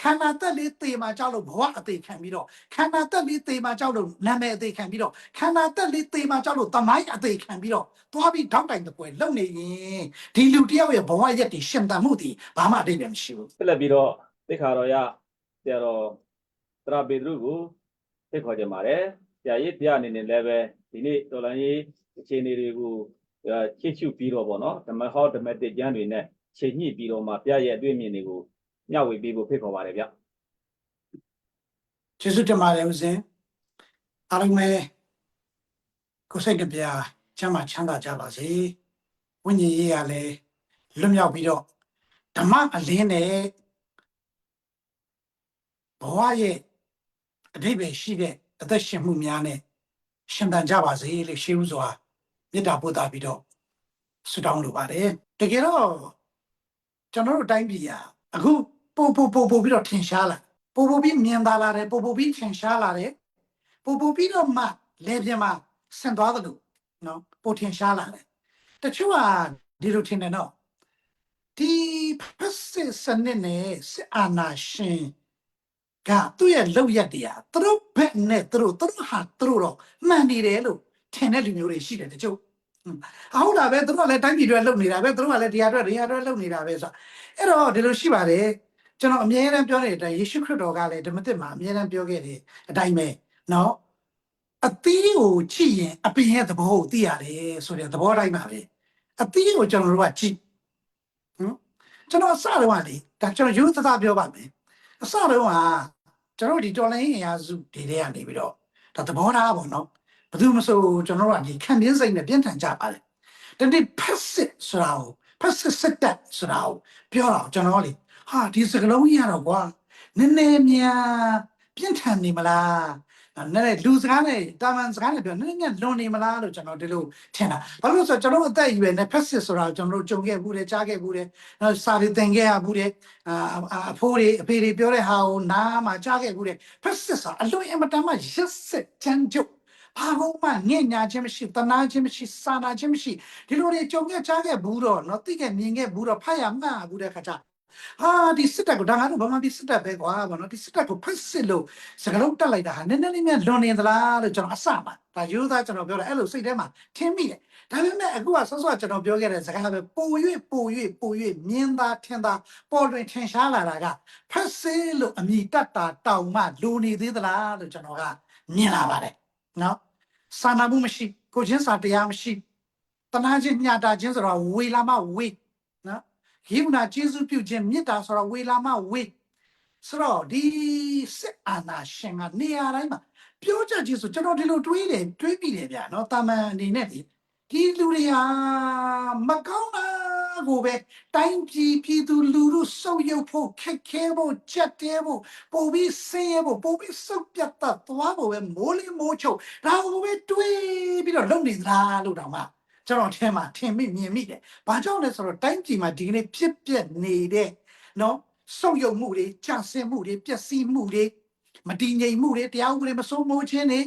ခန္ဓာတက်လေးသေမှာကြောက်လို့ဘဝအသေးခံပြီးတော့ခန္ဓာတက်လေးသေမှာကြောက်လို့နာမည်အသေးခံပြီးတော့ခန္ဓာတက်လေးသေမှာကြောက်လို့တမိုင်းအသေးခံပြီးတော့သွားပြီးထောက်တိုင်တဲ့ပွဲလုံနေရင်ဒီလူတယောက်ရဲ့ဘဝရက်တည်ရှင်သန်မှုတည်ဘာမှအတိတ်ပဲမရှိဘူးဆက်လက်ပြီးတော့သိခါတော်ရဆရာတော်သရပေတရုကိုသိခေါ်ကြပါတယ်ဆရာကြီးတရားအနေနဲ့လည်းပဲဒီနေ့တော်လိုင်းရေးအခြေအနေတွေကိုအဲချစ်ချူပြီးတော့ဗောနော်ဓမ္မဟောဓမ္မတိကျမ်းတွေနဲ့ချိန်ညှိပြီးတော့မှပြရဲ့အတွေ့အမြင်တွေကို မျှဝေပေးဖို့ဖိတ်ခေါ်ပါတယ်ဗျကျေးဇူးတင်ပါတယ်ဦးဇင်းအားလုံးပဲကိုယ်စိတ်ကြပြချမ်းသာချမ်းသာကြပါစေဝိညာဉ်ရေးရလဲလွတ်မြောက်ပြီးတော့ဓမ္မအလင်းနဲ့ဘဝရဲ့အတိတ်ပဲရှိတဲ့အသက်ရှင်မှုများနဲ့ရှင်သန်ကြပါစေလို့ရှေးဥစွာမေတ္တာပို့တာပြီးတော့ဆုတောင်းလိုပါတယ်တကယ်တော့ကျွန်တော်တို့တိုင်းပြည်ကအခု ပို့ပို့ပို့ပို့ပြီးတော့ထင်ရှားလာပို့ပို့ပြီးမြင်သာလာတယ်ပို့ပို့ပြီးထင်ရှားလာတယ်ပို့ပို့ပြီးတော့မှလေပြင်းမှာဆင်သွားသလိုနော်ပို့ထင်ရှားလာတယ်တချို့ကဒီလိုထင်တယ်နော်ဒီဖက်စစ်စနစ်နဲ့စစ်အာဏာရှင်ကသူ့ရဲ့လောက်ရက်တရားသူတို့ဘက်နဲ့သူတို့သူတို့ဟာသူတို့တော့မှန်နေတယ်လို့ထင်တဲ့လူမျိုးတွေရှိတယ်တချို့ဟွန်းအဟုတ်လားပဲသူတို့ကလည်းတိုင်းပြည်တွေလုံနေတာပဲသူတို့ကလည်းတရားတွေတရားတွေလုံနေတာပဲဆိုတော့အဲ့တော့ဒီလိုရှိပါတယ် ကျွန်တော်အမြဲတမ်းပြောနေတဲ့အတိုင်းယေရှုခရစ်တော်ကလည်းဓမ္မသစ်မှာအမြဲတမ်းပြောခဲ့တဲ့အတိုင်းပဲနော်အသီးကိုကြည့်ရင်အပင်ရဲ့သဘောကိုသိရတယ်ဆိုတဲ့သဘောတိုင်းပါပဲအသီးကိုကျွန်တော်တို့ကကြည့်နော်ကျွန်တော်အစတော့ကလေဒါကျွန်တော်ရိုးသားသားပြောပါမယ်အစတော့ကကျွန်တော်ဒီတော်လိုင်းအရာစုတွေထဲကနေပြီးတော့ဒါသဘောထားပေါ့နော်ဘယ်သူမဆိုကျွန်တော်တို့ကဒီခံပြင်းစိတ်နဲ့ပြင်းထန်ကြပါလေတတိဖက်စစ်ဆိုတာကိုဖက်စစ်စစ်တက်ဆိုတာကိုပြောတော့ကျွန်တော်လေ ဟာဒီစကလုံးကြီးရတော့ကွာနည်းနည်းများပြင်းထန်နေမလားနည်းနည်းလူစကားနဲ့တာမန်စကားနဲ့ပြောနည်းနည်းများလွန်နေမလားလို့ကျွန်တော်ဒီလိုထင်တာဘာလို့လဲဆိုတော့ကျွန်တော်အသက်အရွယ်နဲ့ဖက်စစ်ဆိုတာကိုကျွန်တော်တို့ကြုံခဲ့ဘူးတယ်ကြားခဲ့ဘူးတယ်နောက်စာရီသင်ခဲ့ရဘူးတယ်အာအဖိုးတွေအဖေတွေပြောတဲ့ဟာကိုနားမှာကြားခဲ့ဘူးတယ်ဖက်စစ်ဆိုတာအလွန်အင်မတန်မှရစ်စစ်ချမ်းကျုပ်ဘာလို့မှငဲ့ညာခြင်းမရှိတနာခြင်းမရှိစာနာခြင်းမရှိဒီလိုတွေကြုံခဲ့ကြားခဲ့ဘူးတော့နော်သိခဲ့မြင်ခဲ့ဘူးတော့ဖတ်ရမှတ်ဘူးတဲ့ခါကျ ဟာဒီစစ်တပ်ကိုဒါငါတို့ဘာမှဒီစစ်တပ်ပဲကွာဗောနော်ဒီစစ်တပ်ကိုဖက်စစ်လို့စကလုံးတက်လိုက်တာဟာနည်းနည်းလေးများလွန်နေသလားလို့ကျွန်တော်အစမှာဒါယူသားကျွန်တော်ပြောတယ်အဲ့လိုစိတ်ထဲမှာထင်မိတယ်ဒါပေမဲ့အခုကဆော့ဆော့ကျွန်တော်ပြောခဲ့တဲ့စကားပဲပို၍ပို၍ပို၍မြင်သာထင်သာပေါ်လွင်ထင်ရှားလာတာကဖက်စစ်လို့အမိတတ်တာတောင်မှလူနေသေးသလားလို့ကျွန်တော်ကမြင်လာပါတယ်နော်စာနာမှုမရှိကိုချင်းစာတရားမရှိတနာချင်းညှတာချင်းဆိုတော့ဝေလာမဝေနော် ဂိမနာကျေးဇူးပြုခြင်းမေတ္တာဆိုတော့ဝေလာမဝေဆိုတော့ဒီစစ်အာဏာရှင်ကနေရာတိုင်းမှာပြောကြခြင်းဆိုကျွန်တော်ဒီလိုတွေးတယ်တွေးပြီးတယ်ဗျာနော်တာမန်အနေနဲ့ဒီဒီလူတွေဟာမကောင်းတာကိုပဲတိုင်းပြည်ပြည်သူလူထုစုပ်ယုပ်ဖို့ခက်ခဲဖို့ချက်တဲဖို့ပုံပြီးဆင်းရဲဖို့ပုံပြီးစုပ်ပြတ်တတ်သွားဖို့ပဲမိုးလေးမိုးချုပ်ဒါကိုပဲတွေးပြီးတော့လုပ်နေသလားလို့တောင်မှ ကျွန်တော်ထဲမှာထင်မိမြင်မိတယ်ဘာကြောင့်လဲဆိုတော့တိုင်းပြည်မှာဒီကနေ့ဖြစ်ပျက်နေတဲ့နော်ဆုတ်ယုံမှုတွေကြာဆင်းမှုတွေပျက်စီးမှုတွေမတည်ငြိမ်မှုတွေတရားဥပဒေမစိုးမိုးခြင်းတွေ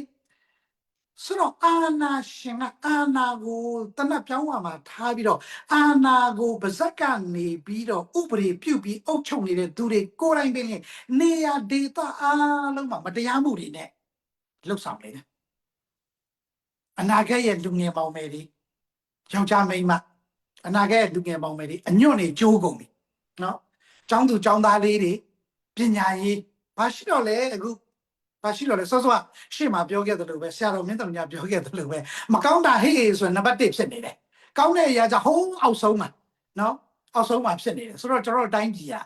ဆိုတော့အာနာရှင်ကအာနာကိုတနတ်ပြောင်းဝမှာထားပြီးတော့အာနာကိုဗဇက်ကနေပြီးတော့ဥပဒေပြုတ်ပြီးအုပ်ချုပ်နေတဲ့သူတွေကိုယ်တိုင်ပင်လေနေရာဒေသအားလုံးမှာမတရားမှုတွေနဲ့လှုပ်ဆောင်နေတယ်အနာဂတ်ရဲ့လူငယ်ပေါင်းမယ်တွေ ယောက်ျားမိန်းမအနာဂတ်လူငယ်ပေါင်းမယ်ဒီအညွန့်နေကြိုးကုန်ပြီနော်ចောင်းသူចောင်းသားလေးတွေပညာရေးဘာရှိတော့လဲအခုဘာရှိတော့လဲစောစောကရှေ့မှာပြောခဲ့သလိုပဲဆရာတော်မင်းတော်ညာပြောခဲ့သလိုပဲမကောင်းတာဟေးဆိုရင်နံပါတ်1ဖြစ်နေတယ်ကောင်းတဲ့အရာကြဟိုးအောက်ဆုံးမှာနော်အောက်ဆုံးမှာဖြစ်နေတယ်ဆိုတော့ကျွန်တော်တို့တိုင်းပြည်က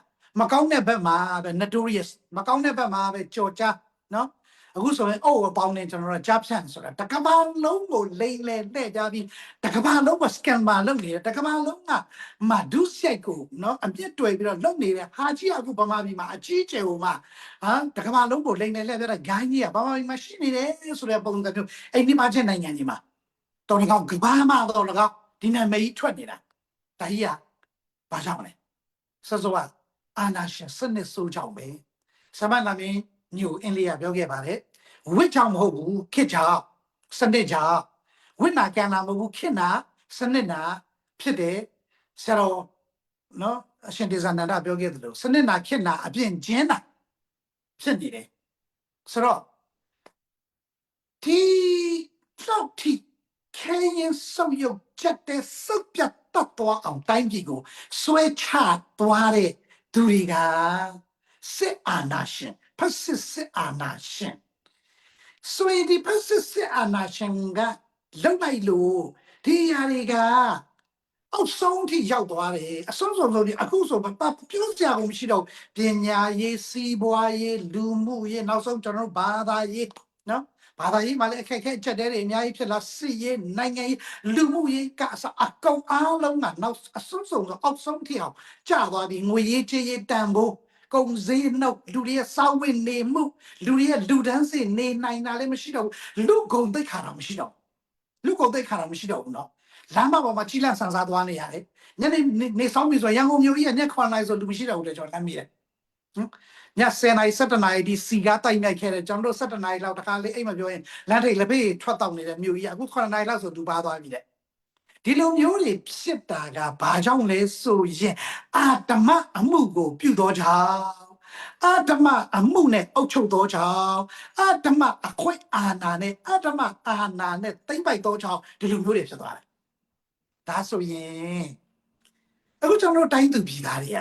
မကောင်းတဲ့ဘက်မှာပဲ notorious မကောင်းတဲ့ဘက်မှာပဲကြော်ကြားနော် အခုဆိုရင်အိုးအပေါင်းနဲ့ကျွန်တော်တို့ကြားဖြန့်ဆိုတာတကဘာလုံးကိုလိမ့်လေတဲ့ကြပြီးတကဘာလုံးက scammer လုပ်နေတယ်တကဘာလုံးကမဒုစရိုက်ကိုနော်အပြစ်တွေ့ပြီးတော့လုပ်နေတဲ့ဟာကြီးအခုဗမာပြည်မှာအကြီးကျယ်ဟိုမှာဟာတကဘာလုံးကိုလိမ့်နေလဲပြတဲ့ဂိုင်းကြီးကဗမာပြည်မှာရှိနေတယ်ဆိုတဲ့ပုံစံမျိုးအိမ်ဒီမှာချင်းနိုင်ငံကြီးမှာတော်တော်ကောင်းကဘာမှတော့လည်းကောင်းဒီနာမည်ကြီးထွက်နေတာဒါကြီးကဘာကြောင့်လဲစောစောကအာနာရှင်စနစ်ဆိုးကြောင့်ပဲဆမလာမင်း ညိုအင်းလေးကပြောခဲ့ပါတယ်ဝစ်ကြောင့်မဟုတ်ဘူးခစ်ကြောင့်စနစ်ကြောင့်ဝိနာကံနာမဟုတ်ဘူးခေနာစနစ်နာဖြစ်တယ်ဆရာတော်နော်အရှင်ဒေဇာနန္ဒပြောခဲ့သလိုစနစ်နာခေနာအပြင်ကျင်းတာဖြစ်နေတယ်ဆိုတော့ဒီလောက်ထိခဲရင်စုပ်ယုတ်ချက်တဲ့စုပ်ပြတ်တတ်သွားအောင်တိုင်းပြည်ကိုဆွဲချသွားတဲ့သူတွေကစစ်အာဏာရှင် ဖက်စစ်စစ်အာဏာရှင်ဆွေဒီဖက်စစ်စစ်အာဏာရှင်ကလုံလိုက်လို့ဒီຢာတွေကအောက်ဆုံးထိရောက်သွားတယ်အဆုံးဆုံးဆုံးဒီအခုဆိုမပြောကြဘူးမရှိတော့ပညာရေးစီးပွားရေးလူမှုရေးနောက်ဆုံးကျွန်တော်တို့ဘာသာရေးနော်ဘာသာရေးမှာလည်းအခက်အခဲအချက်တဲတွေအများကြီးဖြစ်လာစစ်ရေးနိုင်ငံရေးလူမှုရေးကအစအကုန်အားလုံးကနောက်အဆုံးဆုံးဆိုအောက်ဆုံးထိအောင်ကျသွားပြီးငွေရေးကြေးရေးတန်ဖိုး ကုံစည်းနှုတ်လူတွေရဲ့စောင်းဝင်နေမှုလူတွေရဲ့လူဒန်းစင်နေနိုင်တာလည်းမရှိတော့ဘူးလူကုံသိခါတာမရှိတော့လူကုံသိခါတာမရှိတော့ဘူးနော်လမ်းမပေါ်မှာကြီးလန့်ဆန်စားသွားနေရတယ်ညနေနေဆောင်ပြီဆိုရန်ကုန်မြို့ကြီးကညက်ခွန်လိုက်ဆိုလူမရှိတော့ဘူးလေကျွန်တော်လမ်းမိတယ်ည7နာရီ7နာရီဒီစီကားတိုက်မြိုက်ခဲ့တယ်ကျွန်တော်တို့7နာရီလောက်တခါလေးအိမ်မပြောရင်လမ်းထိပ်လက်ဖေးထွက်တောက်နေတဲ့မြို့ကြီးအခု9နာရီလောက်ဆိုဒူပါသွားပြီတဲ့ ဒီလိုမျိုးတွေဖြစ်တာကဘာကြောင့်လဲဆိုရင်အာတမအမှုကိုပြုတော်ကြောင့်အာတမအမှုနဲ့အုပ်ချုပ်တော်ကြောင့်အာတမအခွင့်အာဏာနဲ့အာတမအာဏာနဲ့တိမ့်ပိုက်တော်ကြောင့်ဒီလိုမျိုးတွေဖြစ်သွားတယ်ဒါဆိုရင်အခုကျွန်တော်တို့တိုင်းသူပြည်သားတွေက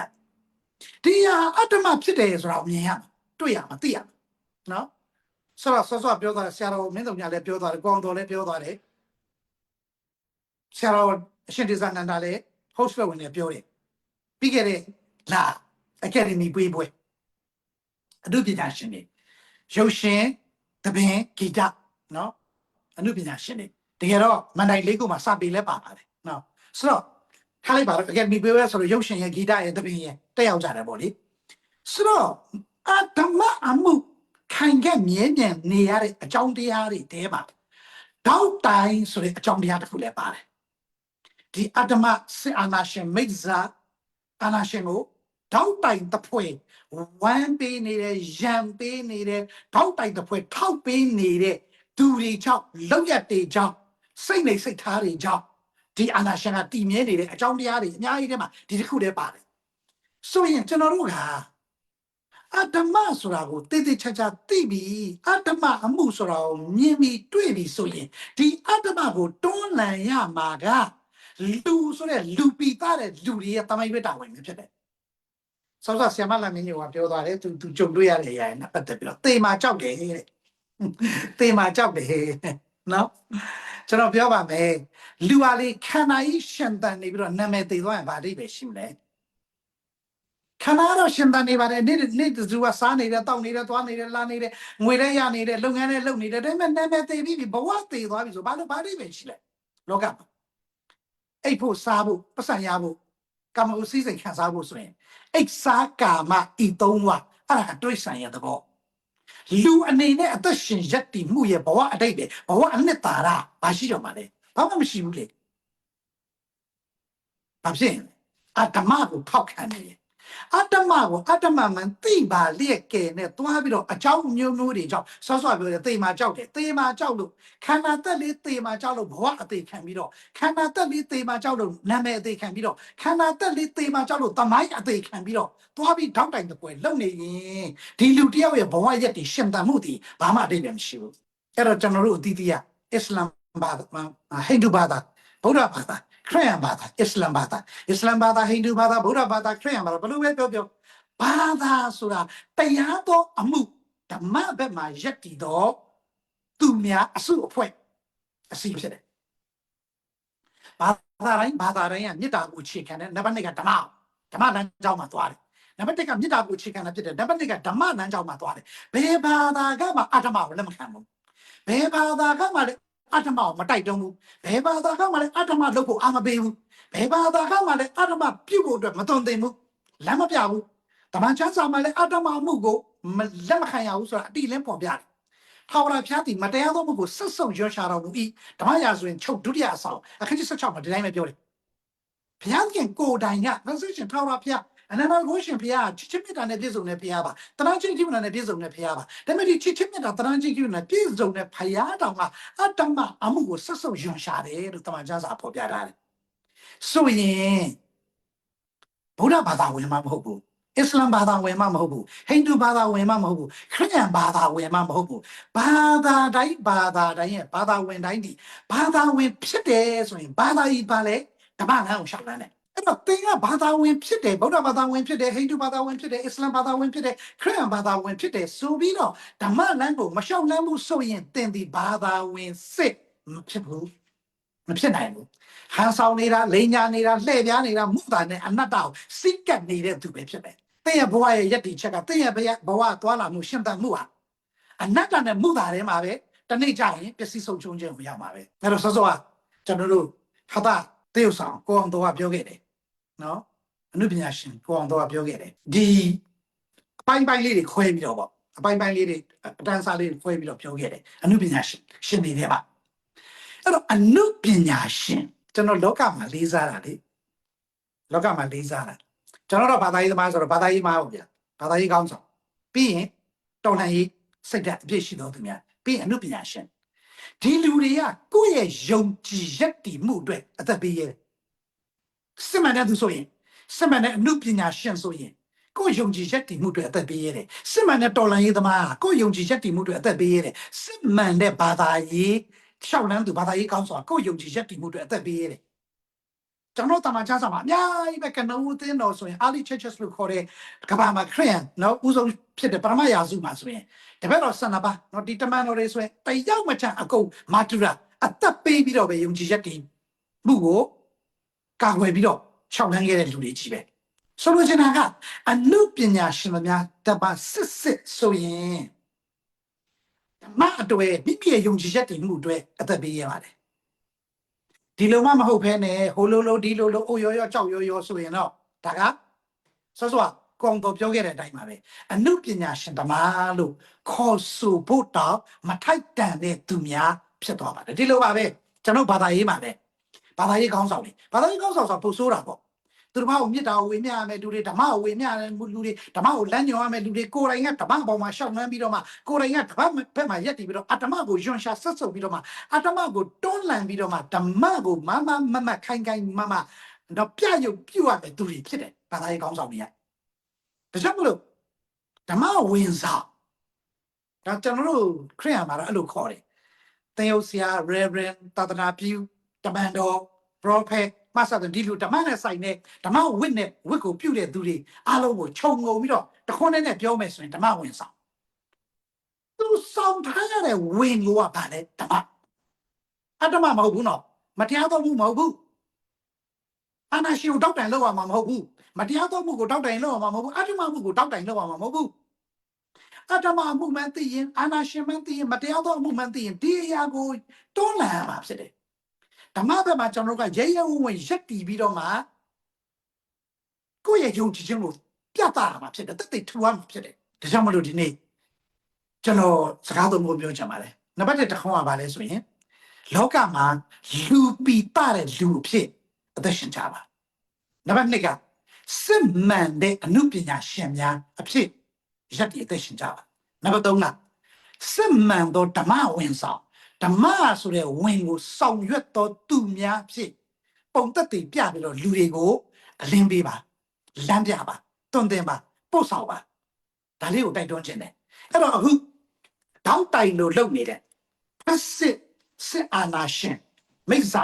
ဒီဟာအတ္တမဖြစ်တယ်ဆိုတာကိုမြင်ရမှာတွေ့ရမှာသိရမှာနော်ဆိုတော့ဆော့ဆော့ပြောသွားတယ်ဆရာတော်မင်းတို့ညာလည်းပြောသွားတယ်ကိုအောင်တော်လည်းပြောသွားတယ် ဆရာတော်အရှင်ဒီဇိုင်နန္ဒာလည်း host လုပ်ဝင်နေပြောတယ်ပြီးခဲ့တဲ့လာ academy ပွေးပွဲအမှုပညာရှင်တွေရုပ်ရှင်သဘင်ဂီတနော်အမှုပညာရှင်တွေတကယ်တော့မန်တိုင်လေးခုမှာစပေးလဲပါပါတယ်နော်ဆိုတော့ထားလိုက်ပါတော့ academy ပွေးပွဲဆိုတော့ရုပ်ရှင်ရဲ့ဂီတရဲ့သဘင်ရဲ့တက်ရောက်ကြတယ်ပေါ့လေဆိုတော့အတ္တမအမှုခိုင်ခဲ့မြဲမြံနေရတဲ့အကြောင်းတရားတွေတဲပါတောက်တိုင်းဆိုတဲ့အကြောင်းတရားတစ်ခုလည်းပါတယ် ဒီအတ္တမစေအာနာရှင်မိတ်ဇာအာနာရှင်ကိုတောက်တိုင်တစ်ဖွဲဝမ်းပေးနေတဲ့ရံပေးနေတဲ့တောက်တိုင်တစ်ဖွဲထောက်ပေးနေတဲ့သူတွေကြောင့်လောက်ရက်တွေကြောင့်စိတ်နေစိတ်ထားတွေကြောင့်ဒီအာနာရှင်ကတည်မြဲနေတဲ့အကြောင်းတရားတွေအများကြီးထဲမှာဒီတစ်ခုတည်းပါတယ်ဆိုရင်ကျွန်တော်တို့ကအတ္တမဆိုတာကိုတိတိကျကျသိပြီးအတ္တမအမှုဆိုတာကိုမြင်ပြီးတွေ့ပြီးဆိုရင်ဒီအတ္တမကိုတွန်းလှန်ရမှာက လူဆိုတဲ့လူပီသားတဲ့လူတွေရဲ့တမိုင်းဝတ္တာဝင်ဖြစ်တယ်။ဆောက်ဆောက်ဆီယမလာမင်းကြီးကပြောသွားတယ်သူသူကြုံတွေ့ရတဲ့အရာနဲ့ပတ်သက်ပြီးတော့တေမာကြောက်တယ်တဲ့။တေမာကြောက်တယ်နော်။ကျွန်တော်ပြောပါမယ်လူဟာလေခန္ဓာကြီးရှင်တန်နေပြီးတော့နာမည်သိသွားရင်ဗာလိပဲရှိမလဲ။ခန္ဓာတော့ရှင်တန်နေပါတယ်နေ့နေ့သူကစားနေတယ်တောက်နေတယ်သွားနေတယ်လာနေတယ်ငွေထဲရနေတယ်လုပ်ငန်းထဲလုပ်နေတယ်ဒါပေမဲ့နာမည်သိပြီးပြီဘဝသိသွားပြီဆိုဘာလို့ဗာလိပဲရှိလဲလောကမှာ အိတ်ဖို့စားဖို့ပတ်စံရဖို့ကာမဂုဏ်စည်းစိမ်ခံစားဖို့ဆိုရင်အိတ်စားကာမဤသုံးဝအဲ့ဒါအတွေ့ဆိုင်ရတဲ့ဘောလူအနေနဲ့အသက်ရှင်ရက်တည်မှုရဲ့ဘဝအတိတ်ပဲဘဝအနှစ်သာရဘာရှိတော့မှာလဲဘာမှမရှိဘူးလေဘာဖြစ်လဲအတ္တမကိုထောက်ခံနေတယ် အတ္တမကိုအတ္တမမှန်သိပါလျက်ကဲနဲ့သွားပြီးတော့အကြောင်းမျိုးမျိုးတွေကြောင့်ဆော့ဆော့ပြောတယ်သေမာကြောက်တယ်သေမာကြောက်လို့ခန္ဓာသက်လေးသေမာကြောက်လို့ဘဝအသေးခံပြီးတော့ခန္ဓာသက်လေးသေမာကြောက်လို့နာမည်အသေးခံပြီးတော့ခန္ဓာသက်လေးသေမာကြောက်လို့တမိုင်းအသေးခံပြီးတော့သွားပြီးထောက်တိုင်တဲ့ပွဲလုံနေရင်ဒီလူတယောက်ရဲ့ဘဝရက်တွေရှင်သန်မှုတည်ဘာမှအတိတ်လည်းမရှိဘူးအဲ့တော့ကျွန်တော်တို့အသီးသီးကအစ္စလာမ်ဘာသာဟိန္ဒူဘာသာဗုဒ္ဓဘာသာ ခရစ်ယာန်ဘာသာအစ္စလာမ်ဘာသာအစ္စလာမ်ဘာသာဟိန္ဒူဘာသာဗုဒ္ဓဘာသာခရစ်ယာန်ဘာသာဘယ်လိုပဲပြောပြောဘာသာဆိုတာတရားသောအမှုဓမ္မဘက်မှာယက်တည်သောသူများအစုအဖွဲ့အစီဖြစ်တယ်ဘာသာတိုင်းဘာသာတိုင်းကမေတ္တာကိုအခြေခံတဲ့နံပါတ်1ကဓမ္မဓမ္မလမ်းကြောင်းမှာသွားတယ်နံပါတ်1ကမေတ္တာကိုအခြေခံတာဖြစ်တယ်နံပါတ်2ကဓမ္မလမ်းကြောင်းမှာသွားတယ်ဘယ်ဘာသာကမှအတ္တမကိုလက်မခံဘူးဘယ်ဘာသာကမှလည်း အတ္တမကိုမတိုက်တွန်းဘူးဘယ်ဘာသာကမှလည်းအတ္တမလုပ်ဖို့အာမပေးဘူးဘယ်ဘာသာကမှလည်းအတ္တမပြုတ်ဖို့အတွက်မသွန်သင်ဘူးလမ်းမပြဘူးတမန်ချမ်းစာမှလည်းအတ္တမမှုကိုမလက်မခံရဘူးဆိုတာအတိလင်းပေါ်ပြတယ်ထာဝရဘုရားသည်မတရားသောမှုကိုဆက်ဆုံရွှေရှာတော်မူ၏ဓမ္မရာဆိုရင်ချုပ်ဒုတိယအဆောင်အခန်းကြီး16မှာဒီတိုင်းပဲပြောတယ်ဘုရားခင်ကိုယ်တိုင်ကသစ္စာရှင်ထာဝရဘုရား အနန္တကိုရှင်ဘုရားချစ်ချစ်မြတ်တာနဲ့ပြည့်စုံတဲ့ဘုရားပါတနာချင်းကြီးမနာနဲ့ပြည့်စုံတဲ့ဘုရားပါဒါပေမဲ့ဒီချစ်ချစ်မြတ်တာတနာချင်းကြီးမနာပြည့်စုံတဲ့ဘုရားတော်ကအတ္တမအမှုကိုဆက်ဆုံရွှေရှာတယ်လို့တမန်ကျမ်းစာဖော်ပြထားတယ်ဆိုရင်ဗုဒ္ဓဘာသာဝင်မှာမဟုတ်ဘူးအစ္စလမ်ဘာသာဝင်မှမဟုတ်ဘူးဟိန္ဒူဘာသာဝင်မှမဟုတ်ဘူးခရစ်ယာန်ဘာသာဝင်မှမဟုတ်ဘူးဘာသာတိုင်းဘာသာတိုင်းရဲ့ဘာသာဝင်တိုင်းဒီဘာသာဝင်ဖြစ်တယ်ဆိုရင်ဘာသာကြီးပါလေဓမ္မလမ်းကိုရှောက်လန်းတယ် အဲ့တော့သင်ကဘာသာဝင်ဖြစ်တယ်ဗုဒ္ဓဘာသာဝင်ဖြစ်တယ်ဟိန္ဒူဘာသာဝင်ဖြစ်တယ်အစ္စလမ်ဘာသာဝင်ဖြစ်တယ်ခရစ်ယာန်ဘာသာဝင်ဖြစ်တယ်ဆိုပြီးတော့ဓမ္မလမ်းကိုမရှောက်လန်းဘူးဆိုရင်သင်ဒီဘာသာဝင်စစ်မဖြစ်ဘူးမဖြစ်နိုင်ဘူးဟန်ဆောင်နေတာလိန်ညာနေတာလှည့်ပြားနေတာမုတာနဲ့အနတ္တကိုစိတ်ကပ်နေတဲ့သူပဲဖြစ်တယ်သင်ရဲ့ဘဝရဲ့ယက်တီချက်ကသင်ရဲ့ဘဝဘဝသွားလာမှုရှင်သန်မှုဟာအနတ္တနဲ့မုတာထဲမှာပဲတနေ့ကျရင်ပစ္စည်းဆုံးရှုံးခြင်းကိုရောက်မှာပဲအဲ့တော့စောစောကကျွန်တော်တို့ဟာတာတေယုဆောင်ကိုအောင်တော်ကပြောခဲ့တယ် နော်အနုပညာရှင်ကိုအောင်တော်ကပြောခဲ့တယ်ဒီအပိုင်းပိုင်းလေးတွေခွဲပြီးတော့ပေါ့အပိုင်းပိုင်းလေးတွေအတန်းစားလေးတွေခွဲပြီးတော့ပြောခဲ့တယ်အနုပညာရှင်ရှင်နေတယ်ပါအဲ့တော့အနုပညာရှင်ကျွန်တော်လောကမှာလေးစားတာလေလောကမှာလေးစားတာကျွန်တော်တို့ဘာသာရေးသမားဆိုတော့ဘာသာရေးမဟုတ်ဗျာဘာသာရေးကောင်းဆောင်ပြီးရင်တော်လှန်ရေးစိတ်ဓာတ်အပြည့်ရှိတော်သူများပြီးရင်အနုပညာရှင်ဒီလူတွေကကိုယ့်ရဲ့ယုံကြည်ရက်တည်မှုအတွက်အသက်ပေးရတယ် စစ်မှန်တဲ့သူဆိုရင်စစ်မှန်တဲ့အနုပညာရှင်ဆိုရင်ကိုယ်ယုံကြည်ရက်တည်မှုတွေအသက်ပေးရတယ်စစ်မှန်တဲ့တော်လှန်ရေးသမားကကိုယ်ယုံကြည်ရက်တည်မှုတွေအသက်ပေးရတယ်စစ်မှန်တဲ့ဘာသာရေးရှောက်လန်းသူဘာသာရေးကောင်းဆောင်ကိုယ်ယုံကြည်ရက်တည်မှုတွေအသက်ပေးရတယ်ကျွန်တော်တမန်ကျမ်းစာမှာအများကြီးပဲကနဦးသင်းတော်ဆိုရင် early churches လို့ခေါ်တဲ့ကမ္ဘာမှာခရစ်ယာန်နော်ဥဆုံးဖြစ်တဲ့ပရမယာစုမှာဆိုရင်တပည့်တော်ဆန္ဒပါနော်ဒီတမန်တော်တွေဆိုရင်တယောက်မချအကုန်မာတူရာအသက်ပေးပြီးတော့ပဲယုံကြည်ရက်တည်မှုကို ကာကွယ်ပြီးတော့ရှောက်လန်းခဲ့တဲ့လူတွေကြီးပဲဆိုလိုချင်တာကအနုပညာရှင်များတပါစစ်စစ်ဆိုရင်ဓမ္မအတွေ့မိမိရဲ့ယုံကြည်ချက်တည်မှုအတွက်အသက်ပေးရပါတယ်ဒီလိုမှမဟုတ်ဘဲနဲ့ဟိုလိုလိုဒီလိုလိုအိုရောရောကြောက်ရောရောဆိုရင်တော့ဒါကဆောဆောကောင်တော်ပြောခဲ့တဲ့အတိုင်းပါပဲအနုပညာရှင်သမားလို့ခေါ်ဆိုဖို့တော့မထိုက်တန်တဲ့သူများဖြစ်သွားပါတယ်ဒီလိုပါပဲကျွန်တော်ဘာသာရေးမှာပဲ ဘာသာရေးကောင်းဆောင်တွေဘာသာရေးကောင်းဆောင်ဆိုပို့ဆိုးတာပေါ့သူဓမ္မကိုမြစ်တာကိုဝေမျှရမယ်လူတွေဓမ္မကိုဝေမျှရမယ်လူတွေဓမ္မကိုလမ်းညွှန်ရမယ်လူတွေကိုယ်တိုင်ကဓမ္မပေါ်မှာရှောက်နှမ်းပြီးတော့မှကိုယ်တိုင်ကဓမ္မဘက်မှာရက်တည်ပြီးတော့အတ္တမကိုယွန်ရှာဆက်ဆုပ်ပြီးတော့မှအတ္တမကိုတွန်းလှန်ပြီးတော့မှဓမ္မကိုမမမမခိုင်ခိုင်မမတော့ပြရုပ်ပြုတ်ရမယ်သူတွေဖြစ်တယ်ဘာသာရေးကောင်းဆောင်တွေကဒါကြောင့်မလို့ဓမ္မဝင်စားဒါကျွန်တော်တို့ခရိယာမှာတော့အဲ့လိုခေါ်တယ်သင်ယုတ်ဆရာ reverend သာသနာပြု တမန်တော် prophet မဆတ်တဲ့ဒီလူဓမ္မနဲ့ဆိုင်တဲ့ဓမ္မဝိနဲ့ဝိကိုပြုတ်တဲ့သူတွေအားလုံးကိုခြုံငုံပြီးတော့တခွန်းနဲ့နဲ့ပြောမယ်ဆိုရင်ဓမ္မဝင်ဆောင်သူဆောင်ထားရတဲ့ဝင်ကိုကဘာလဲဓမ္မအတ္တမမဟုတ်ဘူးနော်မတရားတော့မှုမဟုတ်ဘူးအနာရှင်ကိုတောက်တိုင်လောက်ရမှာမဟုတ်ဘူးမတရားတော့မှုကိုတောက်တိုင်လောက်ရမှာမဟုတ်ဘူးအတ္တမမှုကိုတောက်တိုင်လောက်ရမှာမဟုတ်ဘူးအတ္တမမှုမှန်သိရင်အနာရှင်မှန်သိရင်မတရားတော့မှုမှန်သိရင်ဒီအရာကိုတွန်းလှန်ရမှာဖြစ်တယ် ဓမ္မဘက်မှာကျွန်တော်တို့ကရဲရဲဝံ့ဝံ့ရက်တီပြီးတော့မှကိုယ့်ရဲ့ယုံကြည်ခြင်းကိုပြသရမှာဖြစ်တယ်တက်တိထူရမှာဖြစ်တယ်ဒါကြောင့်မလို့ဒီနေ့ကျွန်တော်စကားသုံးဖို့ပြောချင်ပါတယ်နံပါတ်1တစ်ခေါက်ကဘာလဲဆိုရင်လောကမှာလူပီတတဲ့လူအဖြစ်အသက်ရှင်ကြပါနံပါတ်2ကစစ်မှန်တဲ့အမှုပညာရှင်များအဖြစ်ရက်တီအသက်ရှင်ကြပါနံပါတ်3ကစစ်မှန်သောဓမ္မဝင်ဆောင် ဓမ္မဆိုတဲ့ဝင်ကိုဆောင်ရွက်တော်သူများဖြစ်ပုံသက်တည်ပြပြီးတော့လူတွေကိုအလင်းပေးပါလမ်းပြပါတွန်းတင်ပါပို့ဆောင်ပါဒါလေးကိုတိုက်တွန်းခြင်းတယ်အဲ့တော့အခုတောက်တိုင်လို့လုပ်နေတဲ့ဖက်စစ်စစ်အာဏာရှင်မိစ္ဆာ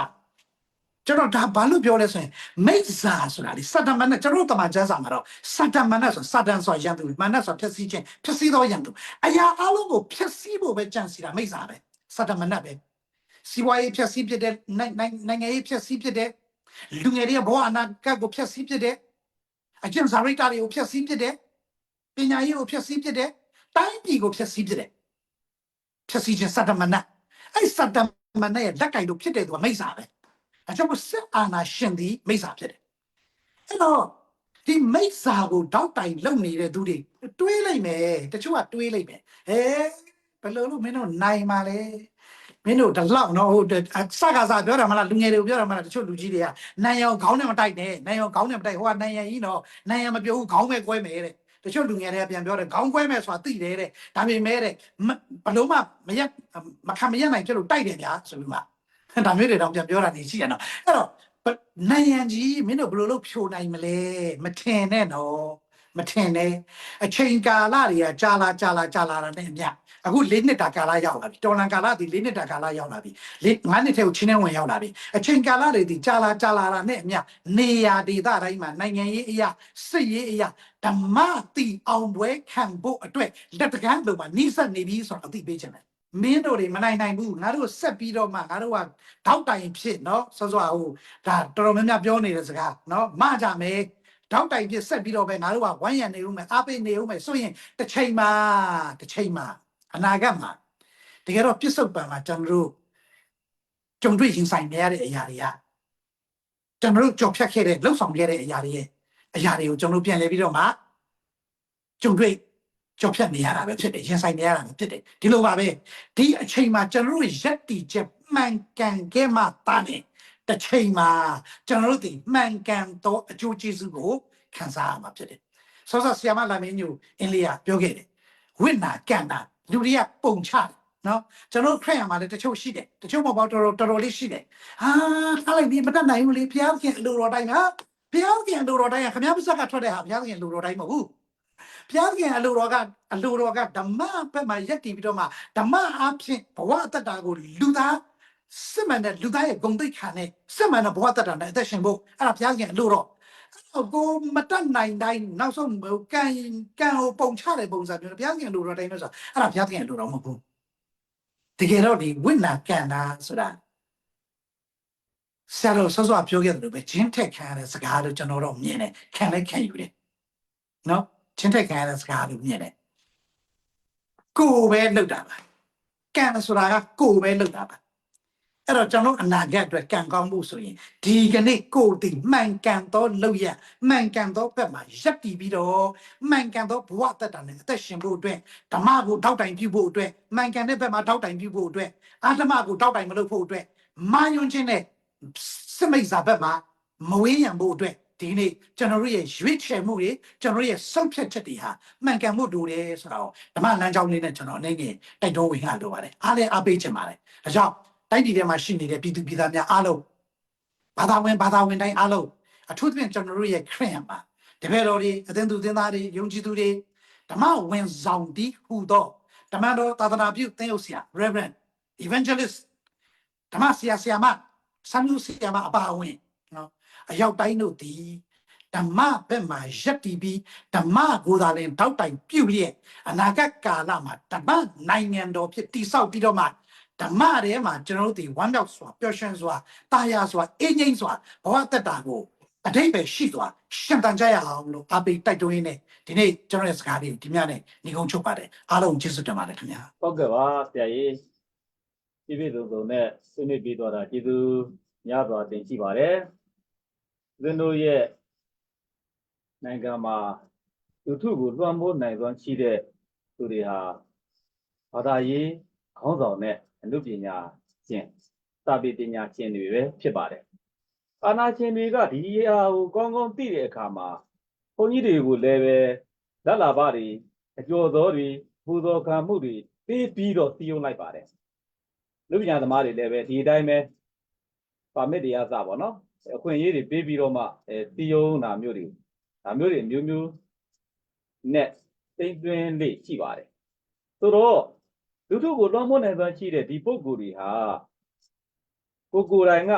ကျွန်တော်ဒါဘာလို့ပြောလဲဆိုရင်မိစ္ဆာဆိုတာလေစတမန်နဲ့ကျွန်တော်တို့တမန်ကျမ်းစာမှာတော့စတမန်နဲ့ဆိုစတန်ဆိုရန်သူမန်နဲ့ဆိုဖြည့်ဆည်းခြင်းဖြည့်ဆည်းသောရန်သူအရာအလုံးကိုဖြည့်ဆည်းဖို့ပဲကြံစီတာမိစ္ဆာပဲ စတမန်နဲ့ပဲစီဝါရေးဖြည့်ဆည်းဖြစ်တဲ့နိုင်နိုင်ငံရေးဖြည့်ဆည်းဖြစ်တဲ့လူငယ်တွေဘဝအနာဂတ်ကိုဖြည့်ဆည်းဖြစ်တဲ့အကျင့်စာရိတ္တတွေကိုဖြည့်ဆည်းဖြစ်တဲ့ပညာရေးကိုဖြည့်ဆည်းဖြစ်တဲ့တိုင်းပြည်ကိုဖြည့်ဆည်းဖြစ်တဲ့ဖြည့်ဆည်းခြင်းစတမန်နဲ့အဲ့စတမန်နဲ့လက်ကင်လို့ဖြစ်တဲ့သူကမိစ္ဆာပဲအကြောင်းစစ်အာဏာရှင်သည်မိစ္ဆာဖြစ်တယ်အဲ့တော့ဒီမိစ္ဆာကိုတောက်တိုင်လုံနေတဲ့သူတွေတွေးလိုက်မယ်တချို့ကတွေးလိုက်မယ်ဟဲ ဘယ်လိုလို့မင်းတို့နိုင်ပါလဲမင်းတို့ဒီလောက်နော်ဟိုစကားစားပြောတာမလားလူငယ်တွေကိုပြောတာမလားတချို့လူကြီးတွေကနိုင်ရောခေါင်းနဲ့မတိုက်နဲ့နိုင်ရောခေါင်းနဲ့မတိုက်ဟိုကနိုင်ရကြီးနော်နိုင်ရမပြောဘူးခေါင်းပဲကွဲမယ်တဲ့တချို့လူငယ်တွေကပြန်ပြောတယ်ခေါင်းကွဲမယ်ဆိုတာသိတယ်တဲ့ဒါပေမဲ့တဲ့ဘလုံးမမရက်မခံမရက်နိုင်ကျလို့တိုက်တယ်ဗျာဆိုပြီးမှဒါမျိုးတွေတော့ပြန်ပြောတာနေရှိရနော်အဲ့တော့နိုင်ရန်ကြီးမင်းတို့ဘယ်လိုလုပ်ဖြိုနိုင်မလဲမထင်နဲ့နော်မထင်နဲ့အချိန်ကာလတွေကကြာလာကြာလာကြာလာတာနဲ့အမျှ အခု၄နှစ်တာကာလရောက်လာပြီတော်လန်ကာလဒီ၄နှစ်တာကာလရောက်လာပြီ၄၅နှစ်ထဲကိုချင်းနှဝင်ရောက်လာပြီအချိန်ကာလတွေဒီကြာလာကြာလာတာနဲ့အမျှနေရာဒေသတိုင်းမှာနိုင်ငံရေးအရာစစ်ရေးအရာဓမ္မတိအောင်ပွဲခံဖို့အတွက်လက်တကမ်းလုံးမှာနှိစက်နေပြီဆိုတော့အသိပေးချင်တယ်မင်းတို့တွေမနိုင်နိုင်ဘူးငါတို့ဆက်ပြီးတော့မှငါတို့ကထောက်တိုင်ဖြစ်เนาะစောစောဟိုဒါတော်တော်များများပြောနေတဲ့စကားเนาะမကြမယ်ထောက်တိုင်ဖြစ်ဆက်ပြီးတော့ပဲငါတို့ကဝိုင်းရံနေဦးမယ်အားပေးနေဦးမယ်ဆိုရင်တစ်ချိန်မှာတစ်ချိန်မှာ အနာဂတ်မှာတကယ်တော့ပြစ္ဆုတ်ပံမှာကျွန်တော်တို့ကြုံတွေ့ရင်ဆိုင်နေရတဲ့အရာတွေကကျွန်တော်တို့ကြော်ဖြတ်ခဲ့တဲ့လှုပ်ဆောင်ခဲ့တဲ့အရာတွေရဲ့အရာတွေကိုကျွန်တော်တို့ပြန်လဲပြီးတော့မှကြုံတွေ့ကြော်ဖြတ်နေရတာပဲဖြစ်တယ်ရင်ဆိုင်နေရတာပဲဖြစ်တယ်ဒီလိုပါပဲဒီအချိန်မှာကျွန်တော်တို့ရက်တီချက်မှန်ကန်ခဲ့မှတာနေတစ်ချိန်မှာကျွန်တော်တို့ဒီမှန်ကန်သောအကျိုးကျေးဇူးကိုခံစားရမှာဖြစ်တယ်ဆောဆောဆီယမလာမင်းညိုအင်းလေးကပြောခဲ့တယ်ဝိနာကန်တာ လူတွေကပုံချတယ်နော်ကျွန်တော်ခရက်ရမှာလည်းတချို့ရှိတယ်တချို့မဟုတ်တော်တော်တော်တော်လေးရှိတယ်ဟာထားလိုက်ဒီမတတ်နိုင်ဘူးလေဘုရားခင်လူတော်တိုင်းဟာဘုရားခင်လူတော်တိုင်းကခမည်းပစ္စကထွက်တဲ့ဟာဘုရားခင်လူတော်တိုင်းမဟုတ်ဘူးဘုရားခင်အလိုတော်ကအလိုတော်ကဓမ္မဘက်မှာရက်တည်ပြီးတော့မှဓမ္မအားဖြင့်ဘဝအတ္တတာကိုလူသားစစ်မှန်တဲ့လူသားရဲ့ဂုဏ်သိက္ခာနဲ့စစ်မှန်တဲ့ဘဝအတ္တတာနဲ့အသက်ရှင်ဖို့အဲ့ဒါဘုရားခင်အလိုတော် အဲ့တော့ကိုမတတ်နိုင်တိုင်းနောက်ဆုံးဟိုကံကံကိုပုံချတဲ့ပုံစံမျိုးဘုရားခင်အလိုတော်တိုင်းလို့ဆိုတာအဲ့ဒါဘုရားခင်အလိုတော်မဟုတ်ဘူးတကယ်တော့ဒီဝိညာဉ်ကံတာဆိုတာဆရာတော်ဆောစောပြောခဲ့တယ်လို့ပဲဂျင်းထက်ခံရတဲ့စကားလို့ကျွန်တော်တို့မြင်တယ်ခံလဲခံယူတယ်နော်ချင်းထက်ခံရတဲ့စကားလို့မြင်တယ်ကိုယ်ပဲလောက်တာပါကံဆိုတာကကိုယ်ပဲလောက်တာပါ အဲ့တော့ကျွန်တော်အနာဂတ်အတွက်ကံကောင်းမှုဆိုရင်ဒီကနေ့ကိုယ်တည်မှန်ကန်သောလောက်ရမှန်ကန်သောဘက်မှာရပ်တည်ပြီးတော့မှန်ကန်သောဘဝတက်တာနဲ့အသက်ရှင်ဖို့အတွက်ဓမ္မကိုထောက်တိုင်ပြုဖို့အတွက်မှန်ကန်တဲ့ဘက်မှာထောက်တိုင်ပြုဖို့အတွက်အာဓမ္မကိုထောက်တိုင်မလုပ်ဖို့အတွက်မာယွန်းခြင်းနဲ့စမိတ်စာဘက်မှာမဝေးရန်ဖို့အတွက်ဒီနေ့ကျွန်တော်တို့ရဲ့ရွေးချယ်မှုတွေကျွန်တော်တို့ရဲ့ဆုံးဖြတ်ချက်တွေဟာမှန်ကန်မှုတူတယ်ဆိုတော့ဓမ္မလမ်းကြောင်းလေးနဲ့ကျွန်တော်အနေနဲ့တိုက်တွန်းဝင်ရလိုပါတယ်အားလည်းအားပေးချင်ပါတယ်ဒါကြောင့် တိုင်းပြည်ထဲမှာရှိနေတဲ့ပြည်သူပြည်သားများအားလုံးဘာသာဝင်ဘာသာဝင်တိုင်းအားလုံးအထူးသဖြင့်ကျွန်တော်တို့ရဲ့ခရစ်ယာန်မှာတပည့်တော်တွေအသင်းသူအသင်းသားတွေယုံကြည်သူတွေဓမ္မဝင်ဆောင်တည်ဟူသောဓမ္မတော်သာသနာပြုသင်းဥဆရာ Reverend Evangelist ဓမ္မဆရာဆရာမဆမ်လူဆရာမအပါအဝင်နော်အရောက်တိုင်းတို့ဒီဓမ္မဘက်မှာရက်တည်ပြီးဓမ္မကိုယ်သာလင်တောက်တိုင်ပြုလျက်အနာဂတ်ကာလမှာဓမ္မနိုင်ငံတော်ဖြစ်တည်ဆောက်ပြီးတော့မှ ဓမ္မထဲမှာကျွန်တော်တို့ဒီဝမ်းမြောက်စွာပျော်ရွှင်စွာတာယာစွာအင်းငိမ့်စွာဘဝတက်တာကိုအတိတ်ပဲရှိစွာရှင်တန်ကြရအောင်လို့အပိတိုက်တွန်းရင်းနဲ့ဒီနေ့ကျွန်တော်ရဲ့စကားလေးကိုဒီများနဲ့ညီကုန်းချုပ်ပါတယ်အားလုံးကျေးဇူးတင်ပါတယ်ခင်ဗျာဟုတ်ကဲ့ပါဆရာကြီးပြည့်ပြည့်စုံစုံနဲ့ဆွေးနွေးပြီးတော့တာကျေးဇူးများစွာတင်ရှိပါတယ်သင်တို့ရဲ့နိုင်ငံမှာလူထုကိုလွှမ်းမိုးနိုင်စွမ်းရှိတဲ့သူတွေဟာဘာသာရေးခေါင်းဆောင်နဲ့ အမှုပညာရှင်စာပေပညာရှင်တွေပဲဖြစ်ပါတယ်အာနာရှင်တွေကဒီအရာကိုကောင်းကောင်းသိတဲ့အခါမှာဘုန်းကြီးတွေကိုလည်းပဲလက်လာပါတွေအကျော်သောတွေပူဇော်ခံမှုတွေပေးပြီးတော့စီယုံလိုက်ပါတယ်လူပညာသမားတွေလည်းပဲဒီအတိုင်းပဲပါမစ်တွေအစပါနော်အခွင့်အရေးတွေပေးပြီးတော့မှအဲစီယုံတာမျိုးတွေဒါမျိုးတွေအမျိုးမျိုးနဲ့တိမ်သွင်းလေးရှိပါတယ်ဆိုတော့ လူထုကိုလွှမ်းမိုးနိုင်စွမ်းရှိတဲ့ဒီပုဂ္ဂိုလ်တွေဟာကိုယ်ကိုယ်တိုင်က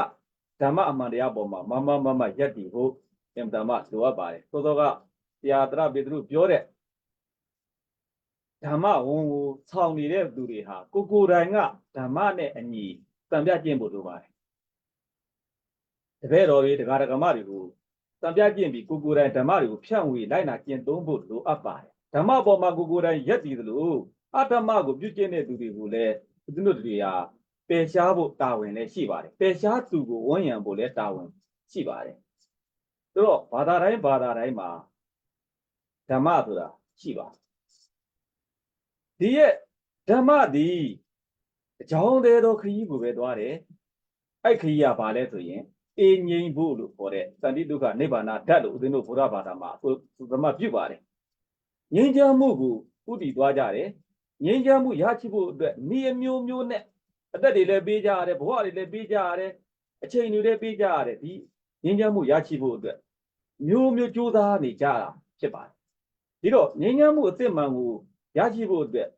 ဓမ္မအမှန်တရားပေါ်မှာမမမမရက်တည်ဖို့အင်တမလိုအပ်ပါတယ်သို့သောကတရားတရပေတရုပြောတဲ့ဓမ္မဝန်ကိုဆောင်နေတဲ့သူတွေဟာကိုယ်ကိုယ်တိုင်ကဓမ္မနဲ့အညီတံပြကျင့်ဖို့လိုပါတယ်တပည့်တော်တွေတရားဓမ္မတွေကိုတံပြကျင့်ပြီးကိုယ်ကိုယ်တိုင်ဓမ္မတွေကိုဖြန့်ဝေလိုက်နာကျင့်သုံးဖို့လိုအပ်ပါတယ်ဓမ္မပေါ်မှာကိုယ်ကိုယ်တိုင်ရက်တည်သလို အတ္တမကိုပြုကျင့်တဲ့သူတွေကိုလည်းသူတို့တွေဟာပယ်ရှားဖို့တာဝန်လည်းရှိပါတယ်ပယ်ရှားသူကိုဝန်းရံဖို့လည်းတာဝန်ရှိပါတယ်ဆိုတော့ဘာသာတိုင်းဘာသာတိုင်းမှာဓမ္မဆိုတာရှိပါတယ်ဒီရဲ့ဓမ္မဒီအကြောင်းသေးသောခရီးကိုပဲသွားတယ်အဲ့ခရီးကဘာလဲဆိုရင်အင်းငိမ့်ဖို့လို့ခေါ်တဲ့တန်တိဒုက္ခနိဗ္ဗာန်ဓာတ်လို့ဦးဇင်းတို့ဘုရားဘာသာမှာဆိုသမပြုပါတယ်ငြိမ်းချမ်းမှုကိုဥတည်သွားကြတယ် ငြိမ်းချမ်းမှုရရှိဖို့အတွက်ဤအမျိုးမျိုးနဲ့အသက်တွေလည်းပေးကြရတယ်ဘဝတွေလည်းပေးကြရတယ်အချိန်တွေလည်းပေးကြရတယ်ဒီငြိမ်းချမ်းမှုရရှိဖို့အတွက်မျိုးမျိုးကြိုးစားနေကြတာဖြစ်ပါတယ်ဒီတော့ငြိမ်းချမ်းမှုအစ်စ်မှန်ကိုရရှိဖို့အတွက်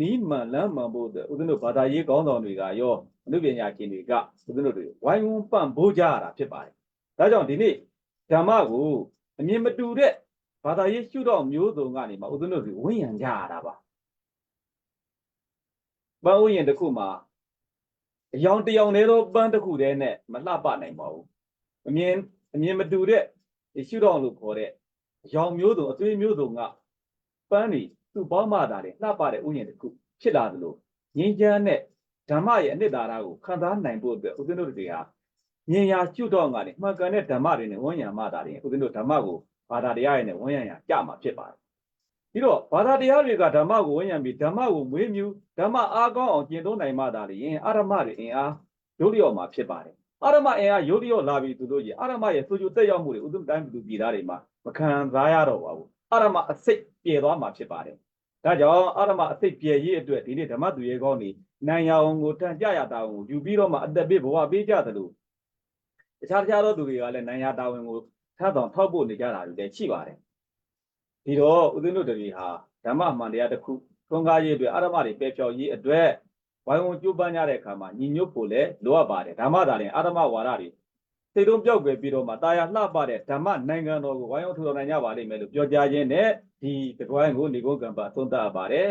နီးမှန်လမ်းမှန်ဖို့အတွက်ဦးဇင်းတို့ဘာသာရေးကောင်းဆောင်တွေကရောအနုပညာရှင်တွေကဦးဇင်းတို့တွေဝိုင်းဝန်းပံ့ပိုးကြရတာဖြစ်ပါတယ်ဒါကြောင့်ဒီနေ့ဓမ္မကိုအမြင်မတူတဲ့ဘာသာရေးရှုတော့မျိုးစုံကနေမှဦးဇင်းတို့တွေဝင့်ရံကြရတာပါ ပန်းဥယျာဉ်တစ်ခုမှာအယောင်တစ်ယောင်တည်းသောပန်းတစ်ခုတည်းနဲ့မလှပနိုင်ပါဘူးအမြင်အမြင်မတူတဲ့ဒီရှုတော့လို့ခေါ်တဲ့အယောင်မျိုးစုံအသွေးမျိုးစုံကပန်းတွေသူ့ပေါင်းမှတာတွေလှပတဲ့ဥယျာဉ်တစ်ခုဖြစ်လာသလိုငြိမ်းချမ်းတဲ့ဓမ္မရဲ့အနှစ်သာရကိုခံစားနိုင်ဖို့အတွက်ဦးဇင်းတို့တွေဟာဉာဏ်ရာရှုတော့ကနေမှန်ကန်တဲ့ဓမ္မတွေနဲ့ဝန်းရံမှတာတွေဦးဇင်းတို့ဓမ္မကိုဘာသာတရားတွေနဲ့ဝန်းရံရကြမှာဖြစ်ပါတယ် ပြီးတော့ဘာသာတရားတွေကဓမ္မကိုဝန်းရံပြီးဓမ္မကိုမွေးမြူဓမ္မအားကောင်းအောင်ကျင့်သုံးနိုင်မှတာတွေရင်အာရမတွေအင်အားဒုတိယမှာဖြစ်ပါတယ်အာရမအင်အားယုတ်တိယလာပြီသူတို့ကြီးအာရမရဲ့ဆိုကြတက်ရောက်မှုတွေဦးဇင်းတိုင်းပြည်သူပြည်သားတွေမှာမခံစားရတော့ပါဘူးအာရမအစိတ်ပြေသွားမှာဖြစ်ပါတယ်ဒါကြောင့်အာရမအစိတ်ပြေရေးအတွက်ဒီနေ့ဓမ္မသူရေကောင်းနေနိုင်ရအောင်ကိုတန်ကြရတာအောင်ကိုယူပြီးတော့မှအသက်ပေးဘဝပေးကြသလိုတခြားတခြားသောသူတွေကလည်းနိုင်ရတာဝန်ကိုထားဆောင်ထောက်ဖို့နေကြတာတွေလည်းရှိပါတယ် ဒီတော့ဦးဇင်းတို့တွေဟာဓမ္မအမှန်တရားတစ်ခုထွန်းကားရေးအတွက်အာရမတွေပယ်ဖြော်ရေးအတွက်ဝိုင်းဝန်းကြိုးပမ်းကြတဲ့အခါမှာညီညွတ်ဖို့လည်းလိုအပ်ပါတယ်ဓမ္မသာရင်အာရမဝါဒတွေစိတ်တုံးပြောက်ွယ်ပြီးတော့မှတာယာလှပတဲ့ဓမ္မနိုင်ငံတော်ကိုဝိုင်းဝန်းထူထောင်နိုင်ကြပါလိမ့်မယ်လို့ပြောကြားခြင်းနဲ့ဒီတကွိုင်းကိုနေကုန်းကံပါသုံးသပ်ပါတယ်